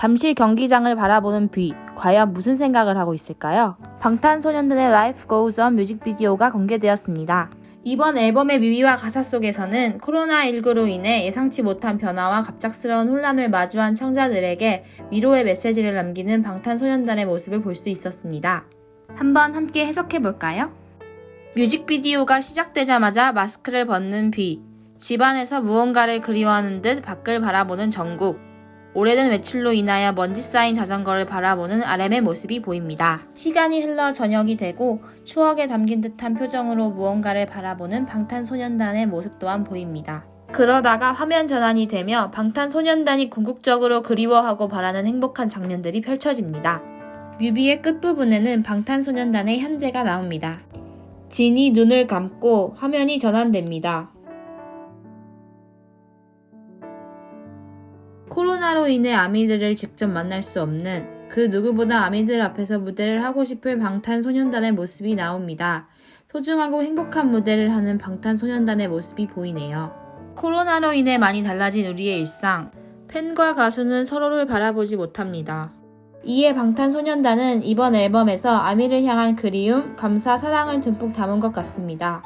잠실 경기장을 바라보는 뷔, 과연 무슨 생각을 하고 있을까요? 방탄소년단의 Life Goes On 뮤직비디오가 공개되었습니다. 이번 앨범의 뮤비와 가사 속에서는 코로나19로 인해 예상치 못한 변화와 갑작스러운 혼란을 마주한 청자들에게 위로의 메시지를 남기는 방탄소년단의 모습을 볼 수 있었습니다. 한번 함께 해석해 볼까요? 뮤직비디오가 시작되자마자 마스크를 벗는 비, 집안에서 무언가를 그리워하는 듯 밖을 바라보는 정국, 오래된 외출로 인하여 먼지 쌓인 자전거를 바라보는 RM의 모습이 보입니다. 시간이 흘러 저녁이 되고 추억에 담긴 듯한 표정으로 무언가를 바라보는 방탄소년단의 모습 또한 보입니다. 그러다가 화면 전환이 되며 방탄소년단이 궁극적으로 그리워하고 바라는 행복한 장면들이 펼쳐집니다. 뮤비의 끝부분에는 방탄소년단의 현재가 나옵니다. 진이 눈을 감고 화면이 전환됩니다. 코로나로 인해 아미들을 직접 만날 수 없는 그 누구보다 아미들 앞에서 무대를 하고 싶을 방탄소년단의 모습이 나옵니다. 소중하고 행복한 무대를 하는 방탄소년단의 모습이 보이네요. 코로나로 인해 많이 달라진 우리의 일상. 팬과 가수는 서로를 바라보지 못합니다. 이에 방탄소년단은 이번 앨범에서 아미를 향한 그리움, 감사, 사랑을 듬뿍 담은 것 같습니다.